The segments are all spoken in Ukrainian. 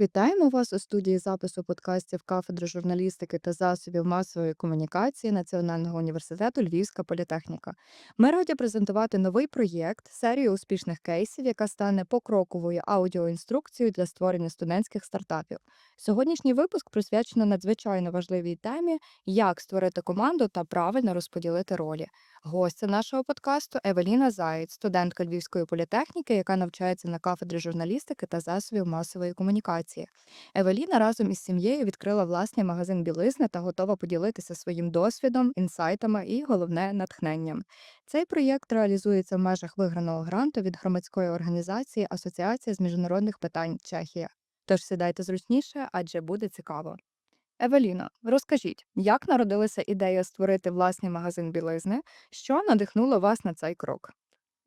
Вітаємо вас у студії запису подкастів кафедри журналістики та засобів масової комунікації Національного університету Львівська політехніка. Ми раді презентувати новий проєкт, серію успішних кейсів, яка стане покроковою аудіоінструкцією для створення студентських стартапів. Сьогоднішній випуск присвячено надзвичайно важливій темі, як створити команду та правильно розподілити ролі. Гостя нашого подкасту Евеліна Заєць, студентка Львівської політехніки, яка навчається на кафедрі журналістики та засобів масової комунікації. Евеліна разом із сім'єю відкрила власний магазин білизни та готова поділитися своїм досвідом, інсайтами і головне натхненням. Цей проєкт реалізується в межах виграного гранту від громадської організації Асоціація з міжнародних питань Чехія. Тож сідайте зручніше, адже буде цікаво. Евеліно, розкажіть, як народилася ідея створити власний магазин білизни, що надихнуло вас на цей крок?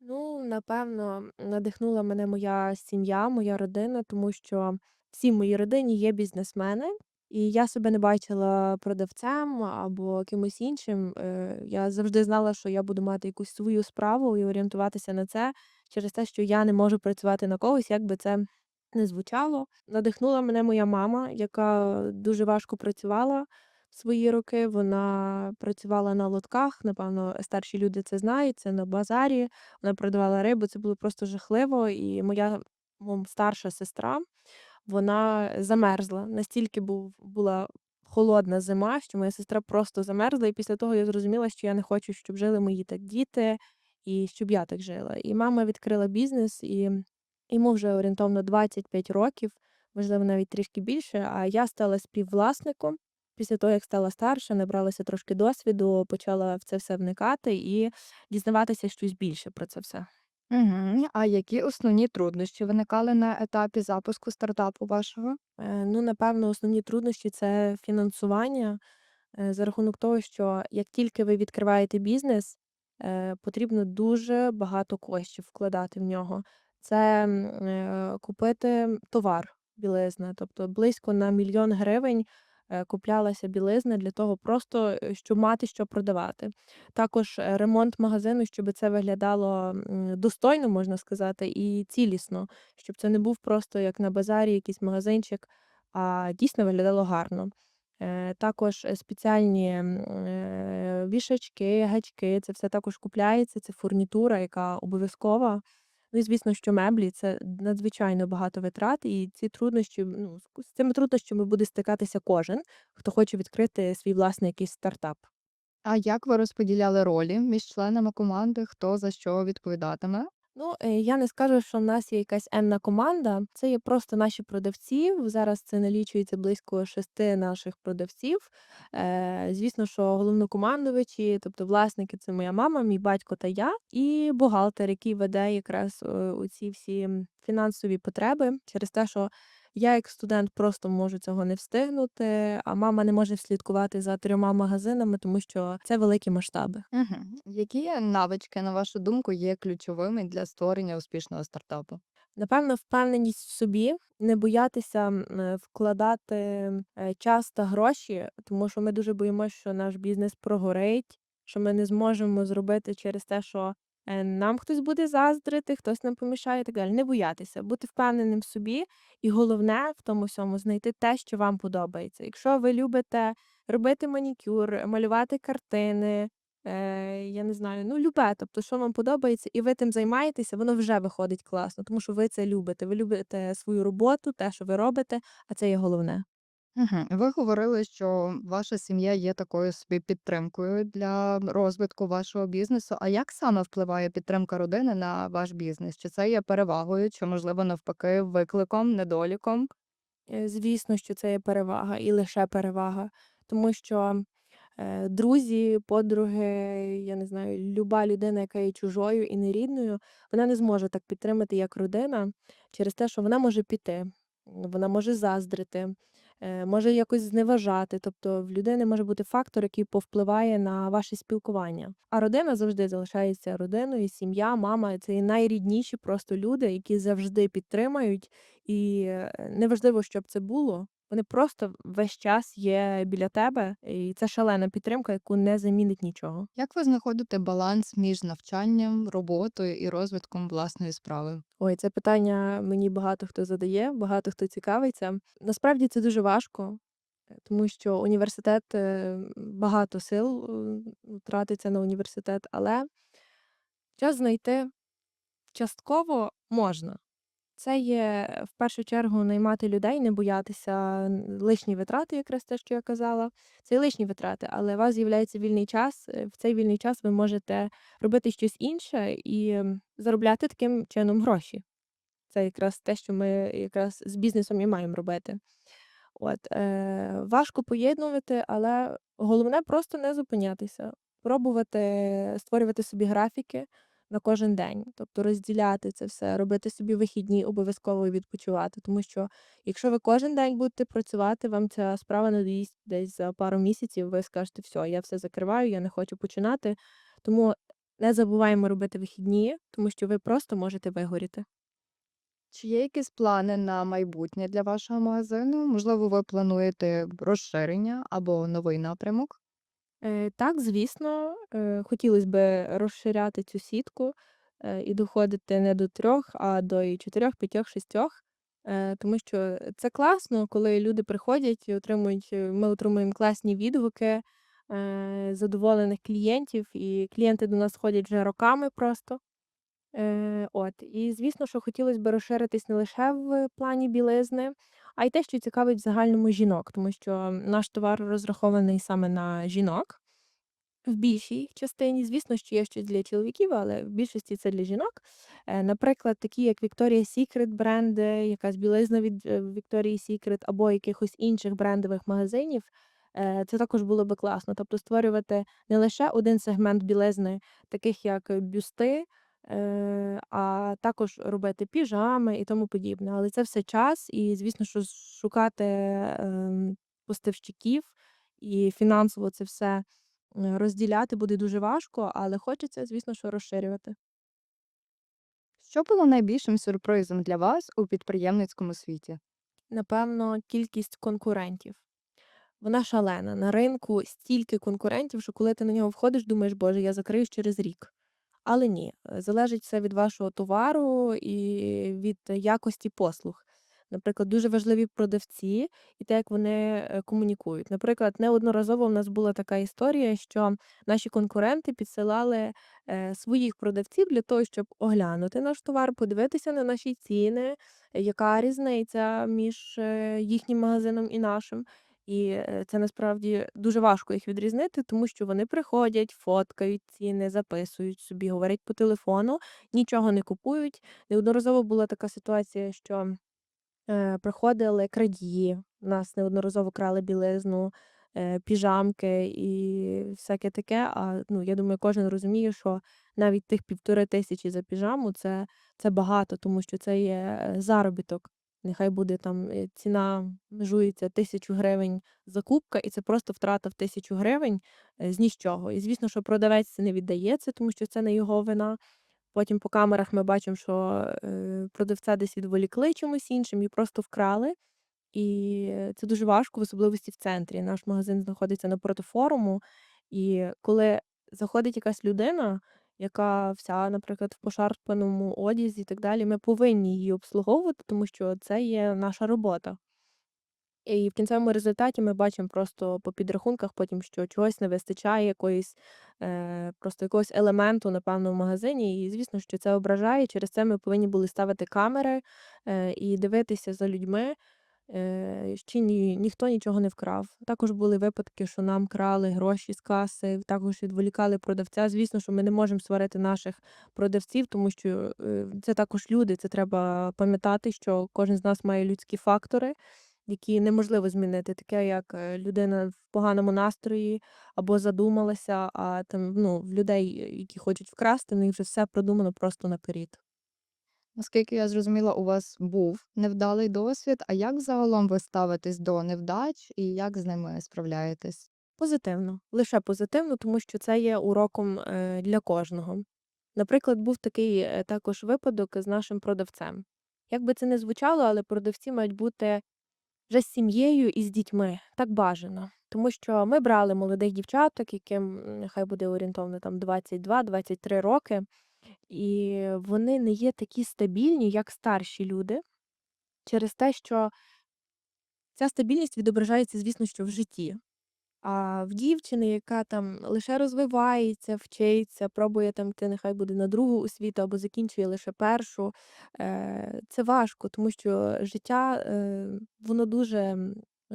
Ну, напевно, надихнула мене моя сім'я, моя родина, тому що всі в моїй родині є бізнесмени, і я себе не бачила продавцем або кимось іншим. Е, Я завжди знала, що я буду мати якусь свою справу і орієнтуватися на це через те, що я не можу працювати на когось, як би це не звучало. Надихнула мене моя мама, яка дуже важко працювала свої роки. Вона працювала на лотках. Напевно, старші люди це знають. Це на базарі. Вона продавала рибу. Це було просто жахливо. І моя м, старша сестра вона замерзла. Настільки був була холодна зима, що моя сестра просто замерзла. І після того я зрозуміла, що я не хочу, щоб жили мої так діти, і щоб я так жила. І мама відкрила бізнес, і йому вже орієнтовно 25 років, можливо, навіть трішки більше. А я стала співвласником. Після того, як стала старша, набралася трошки досвіду, почала в це все вникати і дізнаватися щось більше про це все. Угу. А які основні труднощі виникали на етапі запуску стартапу вашого? Е, Ну, напевно, основні труднощі це фінансування е, за рахунок того, що як тільки ви відкриваєте бізнес, е, потрібно дуже багато коштів вкладати в нього. Це е, купити товар, білизна, тобто близько на мільйон гривень е, куплялася білизна для того, просто е, щоб мати що продавати. Також ремонт магазину, щоб це виглядало достойно, можна сказати, і цілісно щоб це не був просто як на базарі якийсь магазинчик, а дійсно виглядало гарно. Також, спеціальні, вішачки, гачки, це все також купляється, це фурнітура, яка обов'язкова. Ну і звісно, що меблі це надзвичайно багато витрат, і ці труднощі, ну, з цими труднощами буде стикатися кожен, хто хоче відкрити свій власний якийсь стартап. А як ви розподіляли ролі між членами команди, хто за що відповідатиме? Ну, е, я не скажу, що в нас є якась енна команда. Це є просто наші продавці. Зараз це налічується близько шести наших продавців. Е, звісно, що головнокомандувачі, тобто власники, це моя мама, мій батько та я, і бухгалтер, який веде якраз е, ці всі фінансові потреби через те, що я як студент просто можу цього не встигнути, а мама не може слідкувати за трьома магазинами, тому що це великі масштаби. Угу. Які навички, на вашу думку, є ключовими для створення успішного стартапу? Напевно, впевненість в собі, не боятися е, вкладати е, час та гроші, тому що ми дуже боїмося, що наш бізнес прогорить, що ми не зможемо зробити через те, що е, нам хтось буде заздрити, хтось нам помішає і так далі. Не боятися, бути впевненим в собі, і головне в тому всьому знайти те, що вам подобається. Якщо ви любите робити манікюр, малювати картини. Е, я не знаю, ну, любе, тобто, що вам подобається, і ви тим займаєтеся, воно вже виходить класно, тому що ви це любите. Ви любите свою роботу, те, що ви робите, а це є головне. Ви говорили, що ваша сім'я є такою собі підтримкою для розвитку вашого бізнесу. А як саме впливає підтримка родини на ваш бізнес? Чи це є перевагою, чи, можливо, навпаки, викликом, недоліком? Е, Звісно, що це є перевага і лише перевага, тому що е, друзі, подруги, я не знаю, люба людина, яка є чужою і нерідною, вона не зможе так підтримати, як родина, через те, що вона може піти, вона може заздрити, е, може якось зневажати. Тобто в людини може бути фактор, який повпливає на ваше спілкування. А родина завжди залишається родиною, сім'я, мама це найрідніші просто люди, які завжди підтримають. І е, неважливо, щоб це було. Вони просто весь час є біля тебе, і це шалена підтримка, яку не замінить нічого. Як ви знаходите баланс між навчанням, роботою і розвитком власної справи? Ой, це питання мені багато хто задає, багато хто цікавиться. Насправді це дуже важко, е, тому що університет е, багато сил е, тратиться на університет, але час знайти частково можна. Це є в першу чергу наймати людей, не боятися лишні витрати, якраз те, що я казала. Це лишні витрати, але у вас з'являється вільний час. е, В цей вільний час ви можете робити щось інше і заробляти таким чином гроші. Це якраз те, що ми якраз з бізнесом і маємо робити. От, е, важко поєднувати, але головне просто не зупинятися, пробувати створювати собі графіки на кожен день, тобто розділяти це все, робити собі вихідні, обов'язково відпочивати. Тому що якщо ви кожен день будете працювати, вам ця справа надоїсть десь за пару місяців, ви скажете, все, я все закриваю, я не хочу починати. Тому не забуваємо робити вихідні, тому що ви просто можете вигоріти. Чи є якісь плани на майбутнє для вашого магазину? Можливо, ви плануєте розширення або новий напрямок? Е, так, звісно, е, хотілось би розширяти цю сітку, е, і доходити не до 3, а до і 4, 5, 6. Е, тому що це класно, коли люди приходять і отримують ми отримуємо класні відгуки, задоволених клієнтів, і клієнти до нас ходять вже роками просто. От, і звісно, що хотілося б розширитись не лише в плані білизни, а й те, що цікавить в загальному жінок, тому що наш товар розрахований саме на жінок. В більшій частині, звісно, що є щось для чоловіків, але в більшості це для жінок. Е, наприклад, такі як Victoria's Secret бренди, якась білизна від е, Victoria's Secret або якихось інших брендових магазинів. Е, Це також було би класно. Тобто створювати не лише один сегмент білизни, таких як е, бюсти, е, а також робити піжами і тому подібне. Але це все час, і звісно, що шукати ем, поставщиків і фінансово це все Е, розділяти буде дуже важко, але хочеться, звісно, що розширювати. Що було найбільшим сюрпризом для вас у підприємницькому світі? Напевно, кількість конкурентів. Вона шалена. На ринку стільки конкурентів, що коли ти на нього входиш, думаєш, боже, я закриюсь через рік. Але ні, е, залежить все від вашого товару і від якості послуг. Наприклад, дуже важливі продавці і те, як вони е, комунікують. Наприклад, неодноразово в нас була така історія, що наші конкуренти підсилали е, своїх продавців для того, щоб оглянути наш товар, подивитися на наші ціни, яка різниця між їхнім магазином і нашим. І е, це насправді дуже важко їх відрізнити, тому що вони приходять, фоткають ціни, записують собі, говорять по телефону, нічого не купують. Неодноразово була така ситуація, що Е, приходили крадії, нас неодноразово крали білизну, е, піжамки і всяке таке. А, ну, я думаю, кожен розуміє, що навіть тих 1500 за піжаму- це це багато, тому що це є, е, заробіток. Нехай буде там, е, ціна межується 1000 гривень закупка, і це просто втрата в 1000 гривень, е, з нічого. І звісно, що продавець це не віддає це, тому що це не його вина. Потім по камерах ми бачимо, що, е, продавця десь відволікли чимось іншим і просто вкрали. І це дуже важко, в особливості в центрі. Наш магазин знаходиться напроти форуму, і коли заходить якась людина, яка вся, наприклад, в пошарпаному одязі і так далі, ми повинні її обслуговувати, тому що це є наша робота. І в кінцевому результаті ми бачимо просто по підрахунках потім, що чогось не вистачає, якоїсь, е, просто якогось елементу, напевно, в магазині. І звісно, що це ображає. Через це ми повинні були ставити камери, е, і дивитися за людьми, е, чи ні, ніхто нічого не вкрав. Також були випадки, що нам крали гроші з каси, також відволікали продавця. Звісно, що ми не можемо сварити наших продавців, тому що е, це також люди. Це треба пам'ятати, що кожен з нас має людські фактори які неможливо змінити, таке як, е, людина в поганому настрої або задумалася, а там, ну, в людей, які хочуть вкрасти, в них вже все продумано просто наперед. Наскільки я зрозуміла, у вас був невдалий досвід. А як загалом ви ставитесь до невдач і як з ними справляєтесь? Позитивно, лише позитивно, тому що це є уроком, е, для кожного. Наприклад, був такий, е, також випадок з нашим продавцем. Як би це не звучало, але продавці мають бути вже з сім'єю і з дітьми. Так бажано. Тому що ми брали молодих дівчаток, яким м, нехай буде орієнтовно там 22-23 роки, і вони не є такі стабільні, як старші люди, через те, що ця стабільність відображається, звісно, що в житті. А в дівчини, яка там лише розвивається, вчиться, пробує там йти, нехай буде на другу освіту або закінчує лише першу, е, це важко, тому що життя е, воно дуже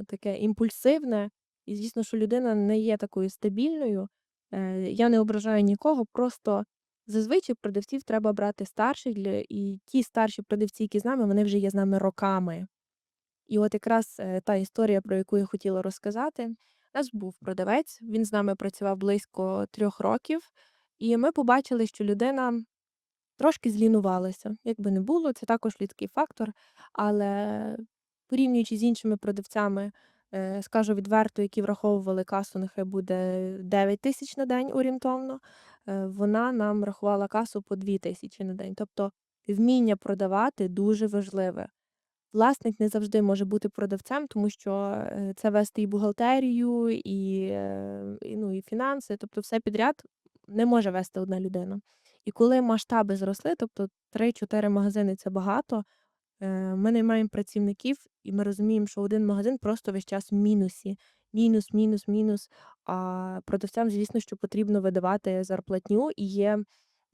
таке імпульсивне, і звісно, що людина не є такою стабільною. Е, я не ображаю нікого, просто зазвичай продавців треба брати старших для і ті старші продавці, які з нами, вони вже є з нами роками. І от якраз, е, та історія, про яку я хотіла розказати. У нас був продавець, він з нами працював близько трьох років, і ми побачили, що людина трошки злінувалася. Як би не було, це також людський фактор. Але порівнюючи з іншими продавцями, скажу відверто, які враховували касу, нехай буде 9 тисяч на день орієнтовно, е, вона нам рахувала касу по 2 тисячі на день. Тобто вміння продавати дуже важливе. Власник не завжди може бути продавцем, тому що, е, це вести і бухгалтерію, і, е, і, ну, і фінанси, тобто все підряд не може вести одна людина. І коли масштаби зросли, тобто 3-4 магазини- це багато, е, ми наймаємо працівників, і ми розуміємо, що один магазин просто весь час в мінусі. Мінус, мінус, мінус. А продавцям, звісно, що потрібно видавати зарплатню, і є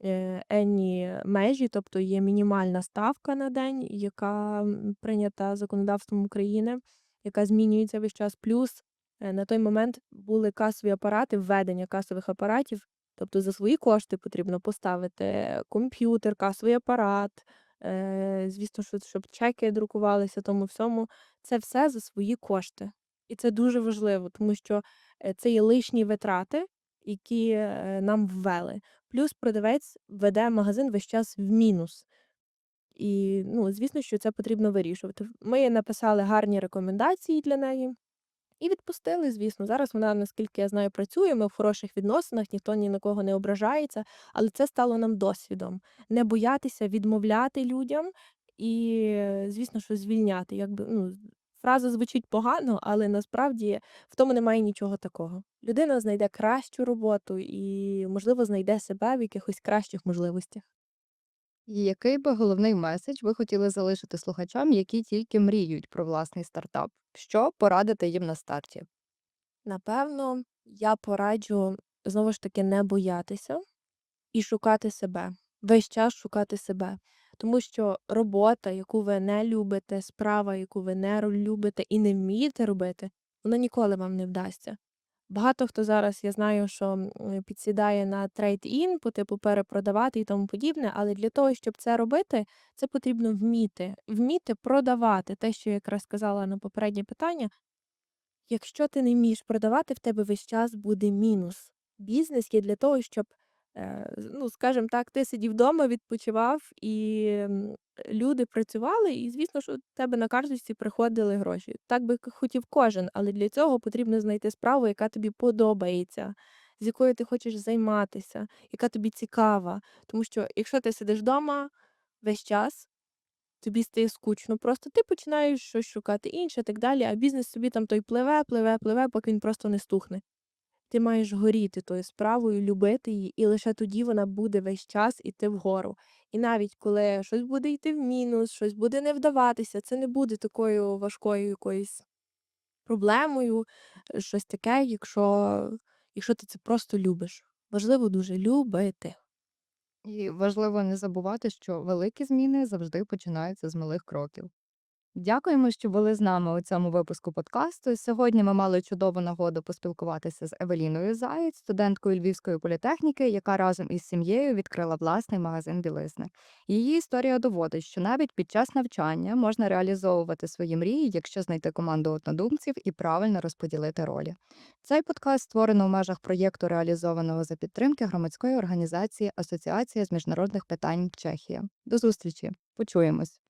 е, енні межі, тобто є мінімальна ставка на день, яка прийнята законодавством України, яка змінюється весь час. Плюс е, на той момент були касові апарати, введення касових апаратів. Тобто за свої кошти потрібно поставити комп'ютер, касовий апарат, звісно, що щоб чеки друкувалися, тому всьому. Це все за свої кошти. І це дуже важливо, тому що е, це є лишні витрати, які е, нам ввели. Плюс продавець веде магазин весь час в мінус. І, ну, звісно, що це потрібно вирішувати. Ми написали гарні рекомендації для неї і відпустили, звісно. Зараз вона, наскільки я знаю, працює, ми в хороших відносинах, ніхто ні на кого не ображається, але це стало нам досвідом. Не боятися відмовляти людям і, звісно, що звільняти. Якби, ну, фраза звучить погано, але насправді в тому немає нічого такого. Людина знайде кращу роботу і, можливо, знайде себе в якихось кращих можливостях. І який би головний меседж ви хотіли залишити слухачам, які тільки мріють про власний стартап? Що порадити їм на старті? Напевно, я пораджу знову ж таки не боятися і шукати себе. Весь час шукати себе. Тому що робота, яку ви не любите, справа, яку ви не любите і не вмієте робити, вона ніколи вам не вдасться. Багато хто зараз, я знаю, що е, підсідає на трейд-ін, по типу перепродавати і тому подібне, але для того, щоб це робити, це потрібно вміти. Вміти продавати. Те, що я якраз сказала на попереднє питання, Якщо ти не вмієш продавати, в тебе весь час буде мінус. Бізнес є для того, щоб, е, ну, скажімо так, ти сидів вдома, відпочивав, і люди працювали, і звісно, що в тебе на карточці приходили гроші. Так би хотів кожен, але для цього потрібно знайти справу, яка тобі подобається, з якою ти хочеш займатися, яка тобі цікава. Тому що якщо ти сидиш вдома весь час, тобі стає скучно. Просто ти починаєш щось шукати інше, так далі, а бізнес собі там той пливе, пливе, пливе, поки він просто не стухне. Ти маєш горіти тою справою, любити її, і лише тоді вона буде весь час іти вгору. І навіть коли щось буде йти в мінус, щось буде не вдаватися, це не буде такою важкою якоюсь проблемою, е, щось таке, якщо, якщо ти це просто любиш. Важливо дуже любити. І важливо не забувати, що великі зміни завжди починаються з малих кроків. Дякуємо, що були з нами у цьому випуску подкасту. Сьогодні ми мали чудову нагоду поспілкуватися з Евеліною Заєць, студенткою Львівської політехніки, яка разом із сім'єю відкрила власний магазин білизни. Її історія доводить, що навіть під час навчання можна реалізовувати свої мрії, якщо знайти команду однодумців і правильно розподілити ролі. Цей подкаст створено в межах проєкту, реалізованого за підтримки громадської організації Асоціація з міжнародних питань Чехія. До зустрічі! Почуємось!